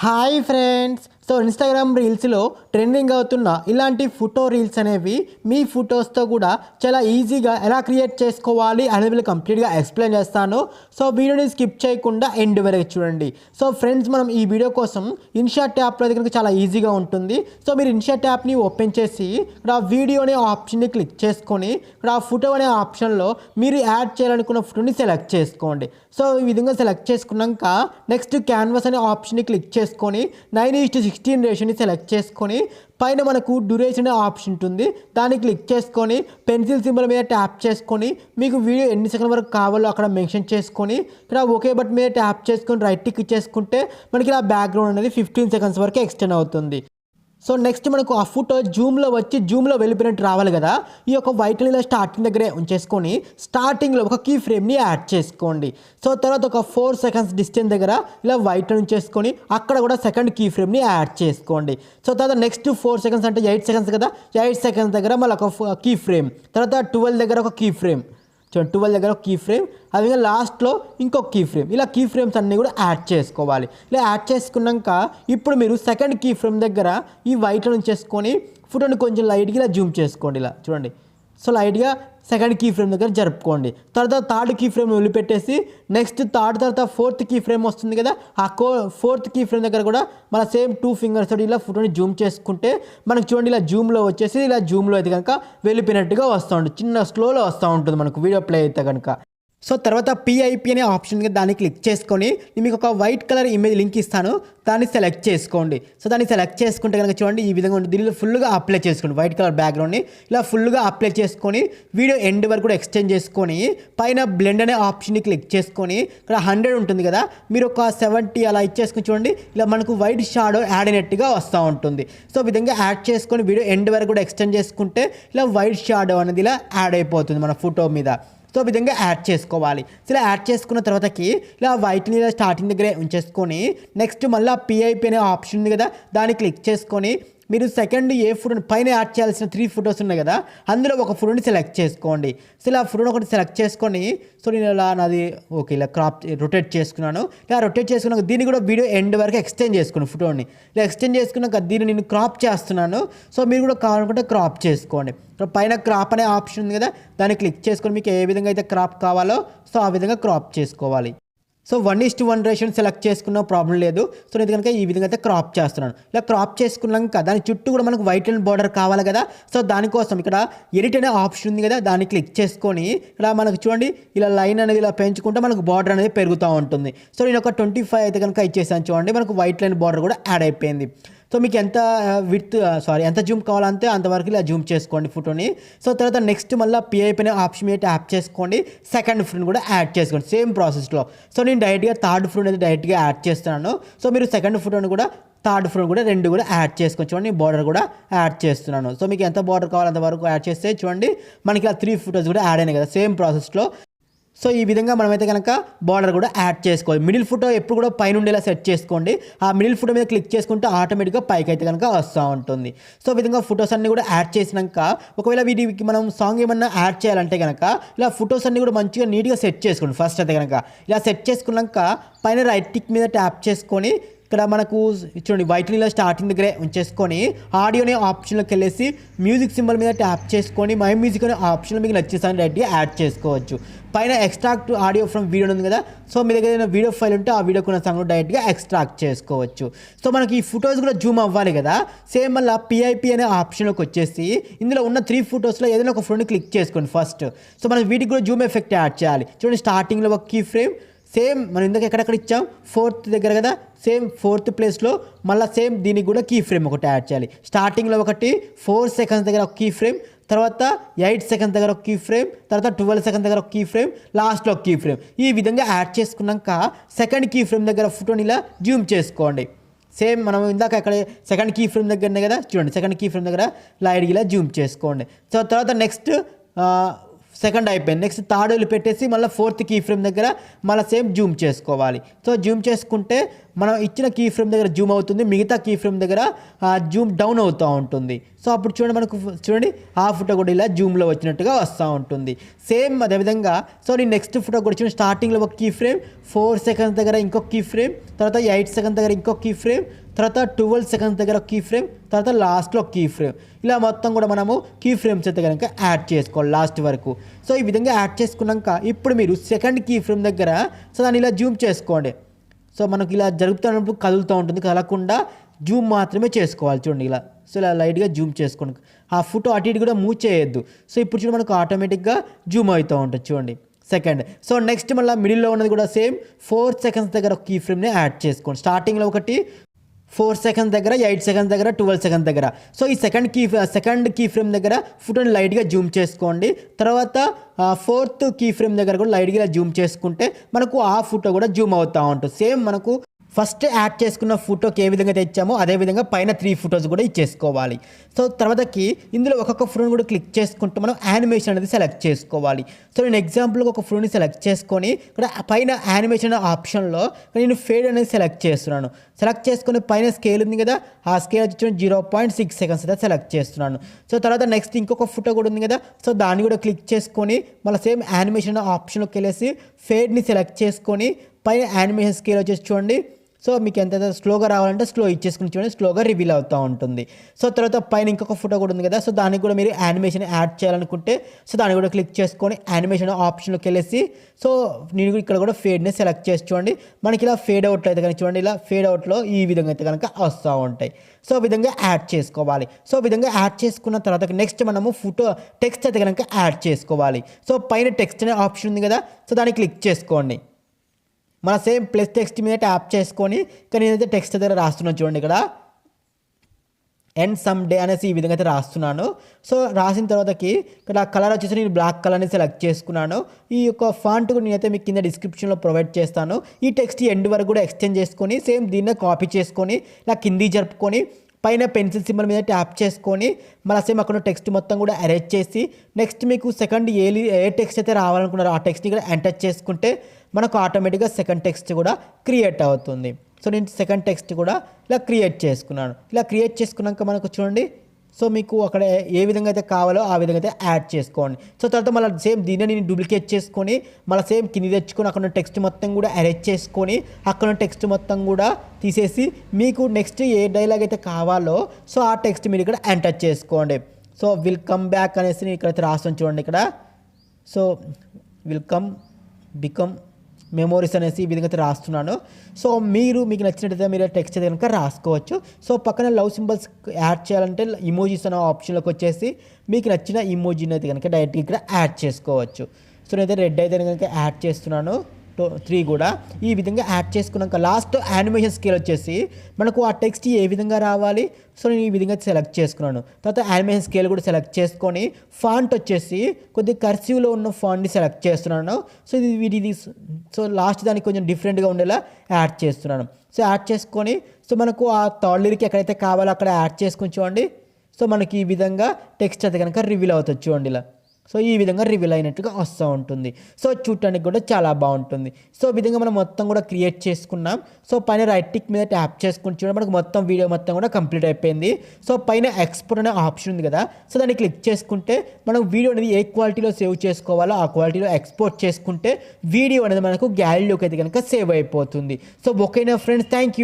Hi friends so Instagram రీల్స్లో trending అవుతున్న ఇలాంటి ఫోటో రీల్స్ అనేవి మీ ఫొటోస్తో కూడా చాలా ఈజీగా ఎలా క్రియేట్ చేసుకోవాలి అనేది వీళ్ళు కంప్లీట్గా ఎక్స్ప్లెయిన్ చేస్తాను. సో వీడియోని స్కిప్ చేయకుండా ఎండ్ వరకు చూడండి. సో ఫ్రెండ్స్ మనం ఈ వీడియో కోసం ఇన్షాట్ ట్యాప్లో అయితే చాలా ఈజీగా ఉంటుంది. సో మీరు ఇన్షాట్ ట్యాప్ని ఓపెన్ చేసి ఇక్కడ వీడియో అనే ఆప్షన్ని క్లిక్ చేసుకొని ఇక్కడ ఆ ఫోటో అనే ఆప్షన్లో మీరు యాడ్ చేయాలనుకున్న ఫోటోని సెలెక్ట్ చేసుకోండి. సో ఈ విధంగా సెలెక్ట్ చేసుకున్నాక నెక్స్ట్ క్యాన్వాస్ అనే ఆప్షన్ని క్లిక్ చేసుకొని నైన్ ఈస్ట్ సిక్స్టీన్ రేషన్ని సెలెక్ట్ చేసుకొని పైన మనకు డ్యూరేషన్ ఆప్షన్ ఉంటుంది. దాన్ని క్లిక్ చేసుకొని పెన్సిల్ సింబల్ మీద ట్యాప్ చేసుకొని మీకు వీడియో ఎన్ని సెకండ్ వరకు కావాలో అక్కడ మెన్షన్ చేసుకొని ఇక్కడ ఓకే బట్ మీద ట్యాప్ చేసుకొని రైట్ టిక్ చేసుకుంటే మనకి ఇలా బ్యాక్గ్రౌండ్ అనేది ఫిఫ్టీన్ సెకండ్స్ వరకు ఎక్స్టెండ్ అవుతుంది. సో నెక్స్ట్ మనకు ఆ ఫోటో జూమ్లో వచ్చి జూమ్లో వెళ్ళిపోయినట్టు రావాలి కదా. ఈ యొక్క వైట్ ఇలా స్టార్టింగ్ దగ్గరే ఉంచేసుకొని స్టార్టింగ్లో ఒక కీ ఫ్రేమ్ని యాడ్ చేసుకోండి. సో తర్వాత ఒక ఫోర్ సెకండ్స్ డిస్టెన్స్ దగ్గర ఇలా వైట్ ఉంచేసుకొని అక్కడ కూడా సెకండ్ కీ ఫ్రేమ్ని యాడ్ చేసుకోండి. సో తర్వాత నెక్స్ట్ ఫోర్ సెకండ్స్ అంటే ఎయిట్ సెకండ్స్ కదా. ఎయిట్ సెకండ్స్ దగ్గర మళ్ళీ ఒక కీ ఫ్రేమ్ తర్వాత ట్వెల్వ్ దగ్గర ఒక కీ ఫ్రేమ్ చూడండి ట్వెల్వ్ దగ్గర ఒక కీ ఫ్రేమ్ అదేవిధంగా లాస్ట్లో ఇంకొక కీ ఫ్రేమ్ ఇలా కీ ఫ్రేమ్స్ అన్నీ కూడా యాడ్ చేసుకోవాలి. ఇలా యాడ్ చేసుకున్నాక ఇప్పుడు మీరు సెకండ్ కీ ఫ్రేమ్ దగ్గర ఈ వైట్లను చేసుకొని ఫోటోని కొంచెం లైట్గా ఇలా జూమ్ చేసుకోండి ఇలా. చూడండి. సో లైట్గా సెకండ్ కీ ఫ్రేమ్ దగ్గర జరుపుకోండి. తర్వాత థర్డ్ కీ ఫ్రేమ్ వదిలిపెట్టేసి నెక్స్ట్ థర్డ్ తర్వాత ఫోర్త్ కీ ఫ్రేమ్ వస్తుంది కదా ఆ కో ఫోర్త్ కీ ఫ్రేమ్ దగ్గర కూడా మన సేమ్ టూ ఫింగర్స్ తోటి ఇలా ఫోటోని జూమ్ చేసుకుంటే మనకు చూడండి ఇలా జూమ్లో వచ్చేసి ఇలా జూమ్లో అయితే కనుక వెళ్ళిపోయినట్టుగా వస్తూ ఉంటుంది చిన్న స్లోలో వస్తూ ఉంటుంది మనకు వీడియో ప్లే అయితే కనుక. సో తర్వాత పిఐపి అనే ఆప్షన్ దాన్ని క్లిక్ చేసుకొని నేను మీకు ఒక వైట్ కలర్ ఇమేజ్ లింక్ ఇస్తాను. దాన్ని సెలెక్ట్ చేసుకోండి. సో దాన్ని సెలెక్ట్ చేసుకుంటే కనుక చూడండి ఈ విధంగా ఉంటుంది. దీనిలో ఫుల్గా అప్లై చేసుకోండి వైట్ కలర్ బ్యాక్గ్రౌండ్ని ఇలా ఫుల్గా అప్లై చేసుకొని వీడియో ఎండ్ వరకు కూడా ఎక్స్టెండ్ చేసుకొని పైన బ్లెండ్ అనే ఆప్షన్ని క్లిక్ చేసుకొని ఇక్కడ హండ్రెడ్ ఉంటుంది కదా మీరు ఒక సెవెంటీ అలా ఇచ్చేసుకుని చూడండి ఇలా మనకు వైట్ షాడో యాడ్ అయినట్టుగా వస్తూ ఉంటుంది. సో ఈ విధంగా యాడ్ చేసుకొని వీడియో ఎండ్ వరకు కూడా ఎక్స్టెండ్ చేసుకుంటే ఇలా వైట్ షాడో అనేది ఇలా యాడ్ అయిపోతుంది మన ఫోటో మీద. సో విధంగా యాడ్ చేసుకోవాలి. సో ఇలా యాడ్ చేసుకున్న తర్వాతకి ఇలా వైట్ని ఇలా స్టార్టింగ్ దగ్గరే ఉంచేసుకొని నెక్స్ట్ మళ్ళీ పిఐపి అనే ఆప్షన్ ఉంది కదా దాన్ని క్లిక్ చేసుకొని మీరు సెకండ్ ఏ ఫుడ్ పైన యాడ్ చేయాల్సిన త్రీ ఫొటోస్ ఉన్నాయి కదా అందులో ఒక ఫుడ్ని సెలెక్ట్ చేసుకోండి. సో ఇలా ఫుడ్ ఒకటి సెలెక్ట్ చేసుకొని సో నేను ఇలా నాది ఓకే ఇలా క్రాప్ రొటేట్ చేసుకున్నాను. ఇలా రొటేట్ చేసుకున్నాక దీన్ని కూడా వీడియో ఎండ్ వరకు ఎక్స్టెండ్ చేసుకున్నాను ఫోటోని ఇలా ఎక్స్టెండ్ చేసుకున్నాక దీన్ని నేను క్రాప్ చేస్తున్నాను. సో మీరు కూడా కావాలనుకుంటే క్రాప్ చేసుకోండి. సో పైన క్రాప్ అనే ఆప్షన్ ఉంది కదా దాన్ని క్లిక్ చేసుకొని మీకు ఏ విధంగా అయితే క్రాప్ కావాలో సో ఆ విధంగా క్రాప్ చేసుకోవాలి. So one is to one ration select చేసుకున్న ప్రాబ్లం లేదు. సో నేను కనుక ఈ విధంగా అయితే క్రాప్ చేస్తున్నాను. ఇలా క్రాప్ చేసుకున్నాక దాని చుట్టూ కూడా మనకు వైట్ అండ్ బార్డర్ కావాలి కదా. సో దానికోసం ఇక్కడ ఎడిట్ అనే ఆప్షన్ ఉంది కదా దాన్ని క్లిక్ చేసుకొని ఇలా మనకు చూడండి ఇలా లైన్ అనేది ఇలా పెంచుకుంటే మనకు బార్డర్ అనేది పెరుగుతూ ఉంటుంది. సో నేను ఒక ట్వంటీ ఫైవ్ అయితే కనుక ఇచ్చేసాను చూడండి మనకు వైట్ లైన్ బార్డర్ కూడా యాడ్ అయిపోయింది. సో మీకు ఎంత విత్ సారీ ఎంత జూమ్ కావాలంటే అంతవరకు ఇలా జూమ్ చేసుకోండి ఫోటోని. సో తర్వాత నెక్స్ట్ మళ్ళీ పిఐపి ఆప్షన్ మీద ట్యాప్ చేసుకోండి. సెకండ్ ఫోన్ కూడా యాడ్ చేసుకోండి. సేమ్ ప్రాసెస్లో. సో నేను డైరెక్ట్గా థర్డ్ ఫోన్ అయితే డైరెక్ట్గా యాడ్ చేస్తున్నాను. సో మీరు సెకండ్ ఫోటోని కూడా థర్డ్ ఫ్లోర్ కూడా రెండు కూడా యాడ్ చేసుకోవచ్చు చూడండి బార్డర్ కూడా యాడ్ చేస్తున్నాను. సో మీకు ఎంత బార్డర్ కావాలో అంతవరకు యాడ్ చేస్తే చూడండి మనకి ఆ త్రీ ఫోటోస్ కూడా యాడ్ అయినాయి కదా. సేమ్ ప్రాసెస్లో. సో ఈ విధంగా మనమైతే కనుక బార్డర్ కూడా యాడ్ చేసుకోవాలి. మిడిల్ ఫోటో ఎప్పుడు కూడా పైన ఉండేలా సెట్ చేసుకోండి. ఆ మిడిల్ ఫోటో మీద క్లిక్ చేసుకుంటే ఆటోమేటిక్గా పైకి అయితే కనుక వస్తూ ఉంటుంది. సో విధంగా ఫొటోస్ అన్ని కూడా యాడ్ చేసినాక ఒకవేళ వీటికి మనం సాంగ్ ఏమన్నా యాడ్ చేయాలంటే కనుక ఇలా ఫొటోస్ అన్ని కూడా మంచిగా నీట్గా సెట్ చేసుకోండి. ఫస్ట్ అయితే కనుక ఇలా సెట్ చేసుకున్నాక పైన రైట్ టిక్ మీద ట్యాప్ చేసుకొని ఇక్కడ మనకు చూడండి వైట్ నీళ్ళ స్టార్టింగ్ దగ్గరే ఉంచేసుకొని ఆడియోని ఆప్షన్లోకి వెళ్ళేసి మ్యూజిక్ సింబల్ మీద ట్యాప్ చేసుకొని మై మ్యూజిక్ అనే ఆప్షన్లో మీకు నచ్చేసాను డైరెక్ట్గా యాడ్ చేసుకోవచ్చు. పైన ఎక్స్ట్రాక్ట్ ఆడియో ఫ్రమ్ వీడియో ఉంది కదా సో మీ దగ్గర ఏదైనా వీడియో ఫైల్ ఉంటే ఆ వీడియో కొన్న సాంగ్ డైరెక్ట్గా ఎక్స్ట్రాక్ట్ చేసుకోవచ్చు. సో మనకి ఈ ఫొటోస్ కూడా జూమ్ అవ్వాలి కదా సేమ్ మళ్ళీ పిఐపి అనే ఆప్షన్లోకి వచ్చేసి ఇందులో ఉన్న త్రీ ఫొటోస్లో ఏదైనా ఒక ఫోటోని క్లిక్ చేసుకోండి ఫస్ట్ సో మనం వీటికి కూడా జూమ్ ఎఫెక్ట్ యాడ్ చేయాలి. చూడండి స్టార్టింగ్లో ఒక కీ ఫ్రేమ్ సేమ్ మనం ఇందాక ఎక్కడెక్కడ ఇచ్చాం? ఫోర్త్ దగ్గర కదా? సేమ్ ఫోర్త్ ప్లేస్లో మళ్ళీ సేమ్ దీనికి కూడా కీ ఫ్రేమ్ ఒకటి యాడ్ చేయాలి. స్టార్టింగ్లో ఒకటి ఫోర్ సెకండ్స్ దగ్గర ఒక కీ ఫ్రేమ్ తర్వాత ఎయిట్ సెకండ్స్ దగ్గర ఒక కీ ఫ్రేమ్ తర్వాత ట్వెల్వ్ సెకండ్స్ దగ్గర ఒక కీ ఫ్రేమ్ లాస్ట్లో ఒక కీ ఫ్రేమ్ ఈ విధంగా యాడ్ చేసుకున్నాక సెకండ్ కీ ఫ్రేమ్ దగ్గర ఫోటోని ఇలా జూమ్ చేసుకోండి. సేమ్ మనం ఇందాక అక్కడ సెకండ్ కీ ఫ్రేమ్ దగ్గరనే కదా? చూడండి సెకండ్ కీ ఫ్రేమ్ దగ్గర లైట్గా ఇలా జూమ్ చేసుకోండి. సో తర్వాత నెక్స్ట్ సెకండ్ అయిపోయింది. నెక్స్ట్ థర్డ్ పెట్టేసి మళ్ళీ ఫోర్త్ కీ ఫ్రేమ్ దగ్గర మళ్ళీ సేమ్ జూమ్ చేసుకోవాలి. సో జూమ్ చేసుకుంటే మనం ఇచ్చిన కీ ఫ్రేమ్ దగ్గర జూమ్ అవుతుంది మిగతా కీ ఫ్రేమ్ దగ్గర జూమ్ డౌన్ అవుతూ ఉంటుంది. సో అప్పుడు చూడండి మనకు చూడండి ఆ ఫోటో కూడా ఇలా జూమ్లో వచ్చినట్టుగా వస్తూ ఉంటుంది. సేమ్ అదేవిధంగా సో నేను నెక్స్ట్ ఫోటో కూడా చూడండి స్టార్టింగ్లో ఒక కీ ఫ్రేమ్ ఫోర్ సెకండ్స్ దగ్గర ఇంకొక కీ ఫ్రేమ్ తర్వాత ఎయిట్ సెకండ్స్ దగ్గర ఇంకొక కీ ఫ్రేమ్ తర్వాత ట్వెల్వ్ సెకండ్స్ దగ్గర కీ ఫ్రేమ్ తర్వాత లాస్ట్లో కీ ఫ్రేమ్. ఇలా మొత్తం కూడా మనము కీ ఫ్రేమ్స్ అయితే కనుక యాడ్ చేసుకోవాలి లాస్ట్ వరకు. సో ఈ విధంగా యాడ్ చేసుకున్నాక ఇప్పుడు మీరు సెకండ్ కీ ఫ్రేమ్ దగ్గర సో దాన్ని ఇలా జూమ్ చేసుకోండి. సో మనకి ఇలా జరుగుతున్నప్పుడు కదులుతూ ఉంటుంది. కదలకుండా జూమ్ మాత్రమే చేసుకోవాలి చూడండి ఇలా. సో ఇలా లైట్గా జూమ్ చేసుకోండి. ఆ ఫోటో అటు ఇటు కూడా మూవ్ చేయొద్దు. సో ఇప్పుడు చూడండి మనకు ఆటోమేటిక్గా జూమ్ అవుతూ ఉంటుంది చూడండి. సెకండ్. సో నెక్స్ట్ మళ్ళీ మిడిల్లో ఉన్నది కూడా సేమ్. ఫోర్ సెకండ్స్ దగ్గర ఒక కీ ఫ్రేమ్ని యాడ్ చేసుకోండి. స్టార్టింగ్లో ఒకటి ఫోర్ సెకండ్స్ దగ్గర ఎయిట్ సెకండ్స్ దగ్గర ట్వెల్వ్ సెకండ్స్ దగ్గర. సో ఈ second key second key frame దగ్గర ఫోటోని లైట్గా జూమ్ చేసుకోండి. తర్వాత ఫోర్త్ కీ ఫ్రేమ్ దగ్గర కూడా లైట్గా జూమ్ చేసుకుంటే మనకు ఆ ఫోటో కూడా జూమ్ అవుతూ ఉంటుంది. సేమ్ మనకు ఫస్ట్ యాడ్ చేసుకున్న ఫోటోకి ఏ విధంగా తెచ్చామో అదే విధంగా పైన త్రీ ఫొటోస్ కూడా ఇచ్చేసుకోవాలి. సో తర్వాతకి ఇందులో ఒక్కొక్క ఫోటోని కూడా క్లిక్ చేసుకుంటూ మనం యానిమేషన్ అనేది సెలెక్ట్ చేసుకోవాలి. సో నేను ఎగ్జాంపుల్గా ఒక ఫోటోని సెలెక్ట్ చేసుకొని ఇక్కడ పైన యానిమేషన్ ఆప్షన్లో నేను ఫేడ్ అనేది సెలెక్ట్ చేస్తున్నాను. సెలెక్ట్ చేసుకుని పైన స్కేల్ ఉంది కదా ఆ స్కేల్ వచ్చి జీరో పాయింట్ సిక్స్ సెకండ్స్ అయితే సెలెక్ట్ చేస్తున్నాను. సో తర్వాత నెక్స్ట్ ఇంకొక ఫోటో కూడా ఉంది కదా సో దాన్ని కూడా క్లిక్ చేసుకొని మళ్ళీ సేమ్ యానిమేషన్ ఆప్షన్లోకి వెళ్ళేసి ఫేడ్ని సెలెక్ట్ చేసుకొని పైన యానిమేషన్ స్కేల్ వచ్చేసి చూడండి సో మీకు ఎంత స్లోగా రావాలంటే స్లో ఇచ్చేసుకుని చూడండి స్లోగా రివీల్ అవుతూ ఉంటుంది. సో తర్వాత పైన ఇంకొక ఫోటో కూడా ఉంది కదా సో దానికి కూడా మీరు యానిమేషన్ యాడ్ చేయాలనుకుంటే సో దాన్ని కూడా క్లిక్ చేసుకొని యానిమేషన్ ఆప్షన్లోకి వెళ్ళేసి సో నేను ఇక్కడ కూడా ఫేడ్ని సెలెక్ట్ చేసి చూడండి. మనకి ఇలా ఫేడ్ అవుట్ అయితే కనుక చూడండి ఇలా ఫేడ్ అవుట్లో ఈ విధంగా అయితే కనుక వస్తూ ఉంటాయి. సో విధంగా యాడ్ చేసుకోవాలి. సో విధంగా యాడ్ చేసుకున్న తర్వాత నెక్స్ట్ మనము ఫోటో టెక్స్ట్ అయితే కనుక యాడ్ చేసుకోవాలి. సో పైన టెక్స్ట్ అనే ఆప్షన్ ఉంది కదా సో దాన్ని క్లిక్ చేసుకోండి. మన సేమ్ ప్లస్ టెక్స్ట్ మీద ట్యాప్ చేసుకొని ఇక్కడ నేనైతే టెక్స్ట్ దగ్గర రాస్తున్నాను చూడండి ఇక్కడ. ఎండ్ సమ్ డే అనేసి ఈ విధంగా అయితే రాస్తున్నాను. సో రాసిన తర్వాతకి ఇక్కడ కలర్ వచ్చేసి నేను బ్లాక్ కలర్ని సెలెక్ట్ చేసుకున్నాను. ఈ యొక్క ఫాంట్ కూడా నేనైతే మీకు కింద డిస్క్రిప్షన్లో ప్రొవైడ్ చేస్తాను. ఈ టెక్స్ట్ ఎండ్ వరకు కూడా ఎక్స్చేంజ్ చేసుకొని సేమ్ దీన్నే కాపీ చేసుకొని ఇలా కింది జరుపుకొని పైన పెన్సిల్ సింబల్ మీద ట్యాప్ చేసుకొని మళ్ళీ సేమ్ అక్కడ టెక్స్ట్ మొత్తం కూడా అరేంజ్ చేసి నెక్స్ట్ మీకు సెకండ్ ఏ ఏ టెక్స్ట్ అయితే రావాలనుకున్నారో ఆ టెక్స్ట్ని కూడా ఎంటర్ చేసుకుంటే మనకు ఆటోమేటిక్గా సెకండ్ టెక్స్ట్ కూడా క్రియేట్ అవుతుంది. సో నేను సెకండ్ టెక్స్ట్ కూడా ఇలా క్రియేట్ చేసుకున్నాను. ఇలా క్రియేట్ చేసుకున్నాక మనకు చూడండి సో మీకు అక్కడ ఏ విధంగా అయితే కావాలో ఆ విధంగా అయితే యాడ్ చేసుకోండి. సో తర్వాత మళ్ళీ సేమ్ దీన్ని నేను డూప్లికేట్ చేసుకొని మళ్ళీ సేమ్ కింది తెచ్చుకొని అక్కడ టెక్స్ట్ మొత్తం కూడా అరేంజ్ చేసుకొని అక్కడ టెక్స్ట్ మొత్తం కూడా తీసేసి మీకు నెక్స్ట్ ఏ డైలాగ్ అయితే కావాలో సో ఆ టెక్స్ట్ మీరు ఇక్కడ ఎంటర్ చేసుకోండి. సో విల్ కమ్ బ్యాక్ అనేసి నేను ఇక్కడైతే రాస్తాను చూడండి ఇక్కడ. So will come become memories అనేసి ఈ విధంగా అయితే రాస్తున్నాను. సో మీరు మీకు నచ్చినట్టయితే మీరు టెక్స్ట్ అయితే కనుక రాసుకోవచ్చు. సో పక్కన లవ్ సింబల్స్ యాడ్ చేయాలంటే ఇమోజీస్ అనే ఆప్షన్లోకి వచ్చేసి మీకు నచ్చిన ఇమోజీని అయితే కనుక డైరెక్ట్గా ఇక్కడ యాడ్ చేసుకోవచ్చు. సో నేనైతే రెడ్ అయితే కనుక యాడ్ చేస్తున్నాను. త్రీ కూడా ఈ విధంగా యాడ్ చేసుకున్నాక లాస్ట్ యానిమేషన్ స్కేల్ వచ్చేసి మనకు ఆ టెక్స్ట్ ఏ విధంగా రావాలి? సో నేను ఈ విధంగా సెలెక్ట్ చేసుకున్నాను. తర్వాత యానిమేషన్ స్కేల్ కూడా సెలెక్ట్ చేసుకొని ఫాంట్ వచ్చేసి కొద్ది కర్సివ్లో ఉన్న ఫాంట్ని సెలెక్ట్ చేస్తున్నాను. సో ఇది వీటిది సో లాస్ట్ దానికి కొంచెం డిఫరెంట్గా ఉండేలా యాడ్ చేస్తున్నాను. సో యాడ్ చేసుకొని సో మనకు ఆ థర్డ్ లిరిక్ ఎక్కడైతే కావాలో అక్కడ యాడ్ చేసుకుని చూడండి. సో మనకి ఈ విధంగా టెక్స్ట్ అయితే కనుక రివీల్ అవుతుంది చూడండి ఇలా సో ఈ విధంగా రివీల్ అయినట్టుగా వస్తూ ఉంటుంది. సో చూడటానికి కూడా చాలా బాగుంటుంది. సో విధంగా మనం మొత్తం కూడా క్రియేట్ చేసుకున్నాం. సో పైన రైట్ టిక్ మీద ట్యాప్ చేసుకుని చూడండి మనకు మొత్తం వీడియో మొత్తం కూడా కంప్లీట్ అయిపోయింది. సో పైన ఎక్స్పోర్ట్ అనే ఆప్షన్ ఉంది కదా సో దాన్ని క్లిక్ చేసుకుంటే మనం వీడియో అనేది ఏ క్వాలిటీలో సేవ్ చేసుకోవాలో ఆ క్వాలిటీలో ఎక్స్పోర్ట్ చేసుకుంటే వీడియో అనేది మనకు గ్యాలరీలోకి అయితే కనుక సేవ్ అయిపోతుంది. సో ఓకేనా ఫ్రెండ్స్ థ్యాంక్ యూ